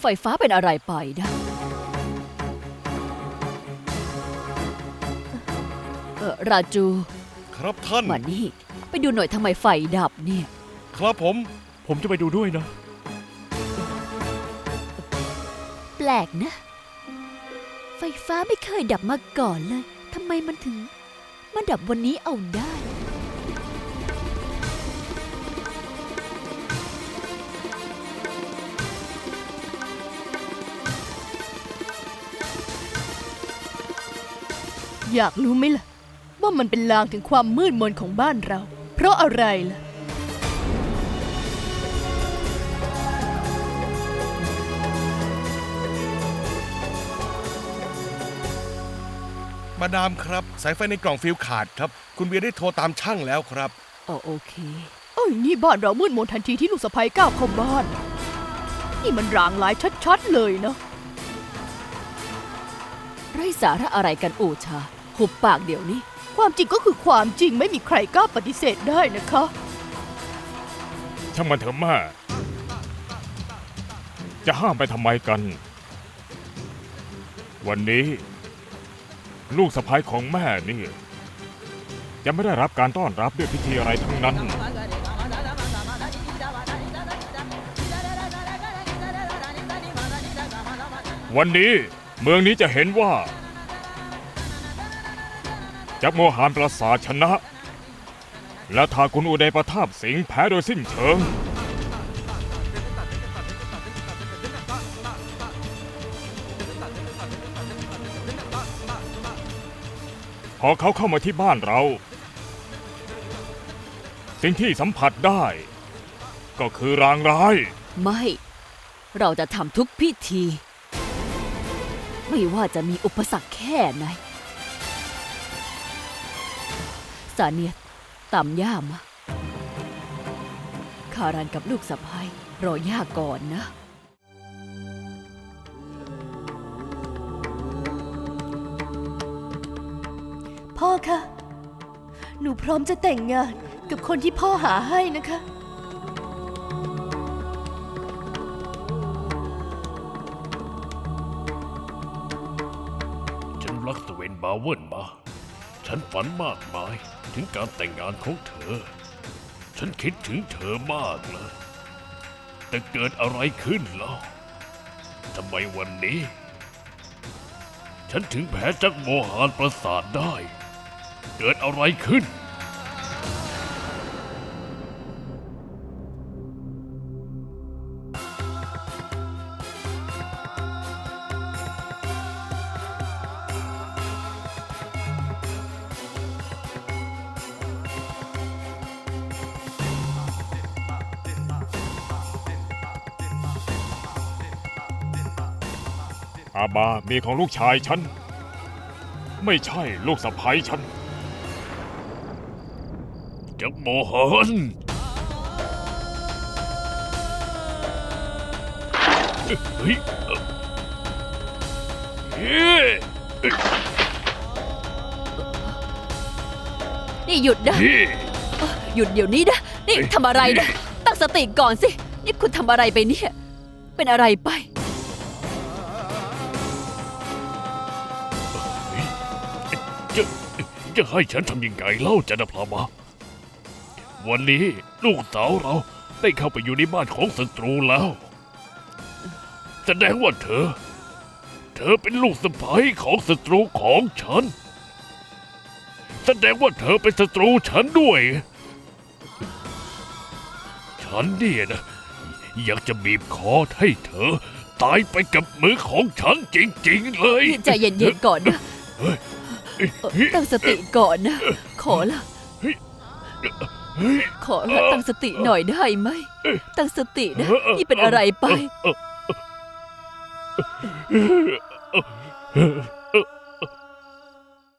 อไฟฟ้าเป็นอะไรไปนะเออราจู ครับท่าน มานี่ ไปดูหน่อยทำไมไฟดับเนี่ย ครับผม ผมจะไปดูด้วยนะ แปลกนะ ไฟฟ้าไม่เคยดับมาก่อนเลยทำไมมันถึงมาดับวันนี้เอาได้ อยากรู้ไหมล่ะ ว่ามันเป็นลางถึงความมืดมนของบ้านเรา เพราะอะไรล่ะ มาดามครับ สายไฟในกล่องฟิลขาดครับ คุณเบียร์ได้โทรตามช่างแล้วครับ อ๋อโอเค เอ้ยนี่บ้านเรามืดมนทันทีที่ลูกสะใภ้ก้าวเข้าบ้าน นี่มันรางร้ายชัดๆเลยเนาะไรสาระอะไรกันอูชา หุบปากเดี๋ยวนี้ ความจริงก็คือความจริงไม่มีใครกล้าปฏิเสธได้นะคะ ช่างมันเถอะแม่ จะห้ามไปทำไมกัน วันนี้ ลูกสะพ้ายของแม่นี่ จะไม่ได้รับการต้อนรับด้วยพิธีอะไรทั้งนั้น วันนี้เมืองนี้จะเห็นว่า จักรโมหานประสาทชนะ และทาคุณอุเดยประทาบสิงห์แพ้โดยสิ้นเชิง พอเขาเข้ามาที่บ้านเรา สิ่งที่สัมผัสได้ ก็คือรางร้าย ไม่ เราจะทำทุกพิธี ไม่ว่าจะมีอุปสรรคแค่ไหน สาเนียตตามย่ามาคารันกับลูกสะพ้ายรอย่าก่อนนะ พ่อคะ หนูพร้อมจะแต่งงานกับคนที่พ่อหาให้นะคะ ฉันรักสเวนบาวเวิร์น ฉันฝันมากมายถึงการแต่งงานของเธอ ฉันคิดถึงเธอมากเลย แต่เกิดอะไรขึ้นล่ะทำไมวันนี้ ฉันถึงแพ้จักโมหานประสาทได้ เกิดอะไรขึ้น อาบามีของลูกชายฉัน ไม่ใช่ลูกสะพ้ายฉันจักโมหานเฮ้ยเอ่อเฮ้ยนี่หยุดนะเฮ้ยหยุดเดี๋ยวนี้นะนี่เอ้ยทำอะไรนะตั้งสติก่อนสิ นี่คุณทำอะไรไปเนี่ย เป็นอะไรไป จะจะให้ฉันทำยังไงเล่าจันทพลามา วันนี้ลูกสาวเราได้เข้าไปอยู่ในบ้านของศัตรูแล้ว แสดงว่าเธอ เธอเป็นลูกสะใภ้ของศัตรูของฉัน แสดงว่าเธอเป็นศัตรูฉันด้วย ฉันเนี่ยนะอยากจะบีบคอให้เธอ ตายไปกับมือของฉันจริง ๆ เลย ใจเย็นๆก่อนนะเฮ้ย ตั้งสติก่อนนะ ขอละ ขอละตั้งสติหน่อยได้ไหม ตั้งสตินะนี่เป็นอะไรไป เ